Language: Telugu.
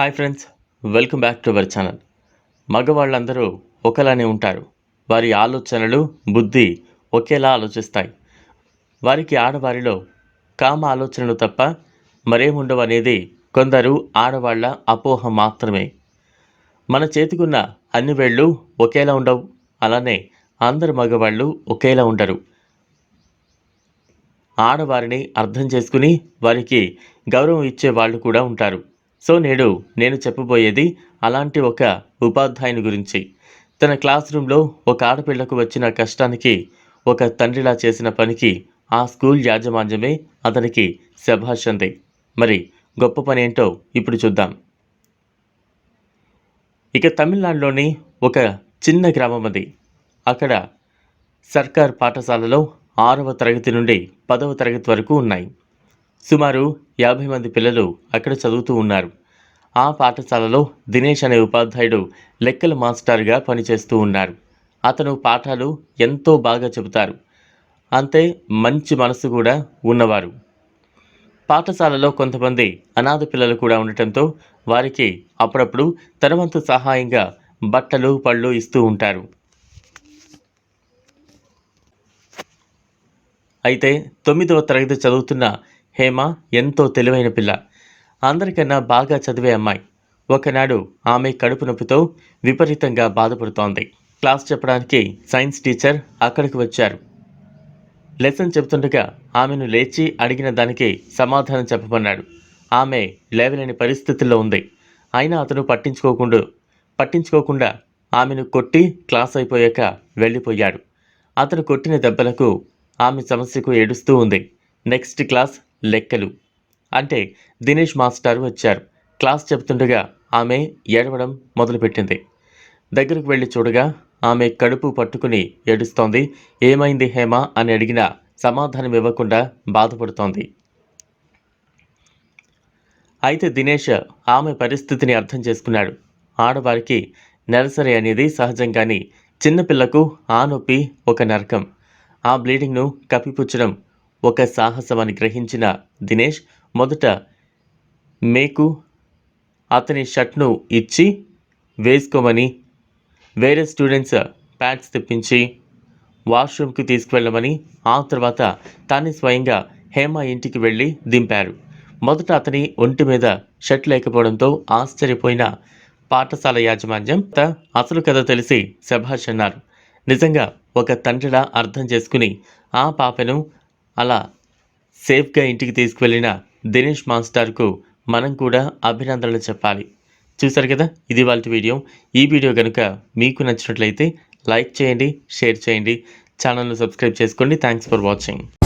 Hi friends welcome back to our channel. మగవాళ్ళందరూ ఒకలానే ఉంటారు. వారి ఆలోచనలు బుద్ధి ఒకేలా ఆలోచిస్తాయి. వారికి ఆడవారిలో కామ ఆలోచనలు తప్ప మరేముండవు అనేది కొందరు ఆడవాళ్ళ అపోహ మాత్రమే. మన చేతికున్న అన్ని వేళ్ళు ఒకేలా ఉండవు. అలానే అందరు మగవాళ్ళు ఒకేలా ఉండరు. ఆడవారిని అర్థం చేసుకుని వారికి గౌరవం ఇచ్చే వాళ్ళు కూడా ఉంటారు. సో నేడు నేను చెప్పబోయేది అలాంటి ఒక ఉపాధ్యాయుని గురించి. తన క్లాస్ రూమ్లో ఒక ఆడపిల్లకు వచ్చిన కష్టానికి ఒక తండ్రిలా చేసిన పనికి ఆ స్కూల్ యాజమాన్యమే అతనికి శభాష్ అంది మరి గొప్ప పని ఏంటో ఇప్పుడు చూద్దాం. ఇక తమిళనాడులోని ఒక చిన్న గ్రామం అది. అక్కడ సర్కార్ పాఠశాలలో ఆరవ తరగతి నుండి పదవ తరగతి వరకు ఉన్నాయి. సుమారు యాభై మంది పిల్లలు అక్కడ చదువుతూ ఉన్నారు. ఆ పాఠశాలలో దినేష్ అనే ఉపాధ్యాయుడు లెక్కల మాస్టర్గా పనిచేస్తూ ఉన్నారు. అతను పాఠాలు ఎంతో బాగా చెబుతారు. అంతే మంచి మనసు కూడా ఉన్నవారు. పాఠశాలలో కొంతమంది అనాథ పిల్లలు కూడా ఉండటంతో వారికి అప్పుడప్పుడు తనవంతు సహాయంగా బట్టలు పళ్ళు ఇస్తూ ఉంటారు. అయితే తొమ్మిదవ తరగతి చదువుతున్న హేమ ఎంతో తెలివైన పిల్ల. అందరికన్నా బాగా చదివే అమ్మాయి. ఒకనాడు ఆమె కడుపు నొప్పితో విపరీతంగా బాధపడుతోంది. క్లాస్ చెప్పడానికి సైన్స్ టీచర్ అక్కడికి వచ్చారు. లెసన్ చెబుతుండగా ఆమెను లేచి అడిగిన దానికి సమాధానం చెప్పమన్నాడు. ఆమె లేవలేని పరిస్థితుల్లో ఉంది. అయినా అతను పట్టించుకోకుండా పట్టించుకోకుండా ఆమెను కొట్టి క్లాస్ అయిపోయాక వెళ్ళిపోయాడు. అతను కొట్టిన దెబ్బలకు ఆమె సమస్యకు ఏడుస్తూ ఉంది. నెక్స్ట్ క్లాస్ లెక్కలు. అంటే దినేష్ మాస్టర్ వచ్చారు. క్లాస్ చెబుతుండగా ఆమె ఏడవడం మొదలుపెట్టింది. దగ్గరకు వెళ్ళి చూడగా ఆమె కడుపు పట్టుకుని ఏడుస్తోంది. ఏమైంది హేమ అని అడిగినా సమాధానం ఇవ్వకుండా బాధపడుతోంది. అయితే దినేష్ ఆమె పరిస్థితిని అర్థం చేసుకున్నాడు. ఆడవారికి నెలసరి అనేది సహజంగాని చిన్నపిల్లకు ఆ నొప్పి ఒక నరకం. ఆ బ్లీడింగ్ను కప్పిపుచ్చడం ఒక సాహసం అని గ్రహించిన దినేష్ మొదట మేకు అతని షర్ట్ను ఇచ్చి వేసుకోమని వేరే స్టూడెంట్స్ ప్యాడ్స్ తెప్పించి వాష్రూమ్కి తీసుకువెళ్ళమని ఆ తర్వాత తానే స్వయంగా హేమ ఇంటికి వెళ్ళి దింపారు. మొదట అతని ఒంటి మీద షర్ట్ లేకపోవడంతో ఆశ్చర్యపోయిన పాఠశాల యాజమాన్యం అసలు కథ తెలిసి శభాష్ అన్నారు. నిజంగా ఒక తండ్రిలా అర్థం చేసుకుని ఆ పాపను అలా సేఫ్గా ఇంటికి తీసుకువెళ్ళిన దినేష్ మాస్టర్కు మనం కూడా అభినందనలు చెప్పాలి. చూసారు కదా? ఇది వాళ్ళ వీడియో. ఈ వీడియో కనుక మీకు నచ్చినట్లయితే లైక్ చేయండి షేర్ చేయండి. ఛానల్ను సబ్స్క్రైబ్ చేసుకోండి. Thanks for watching.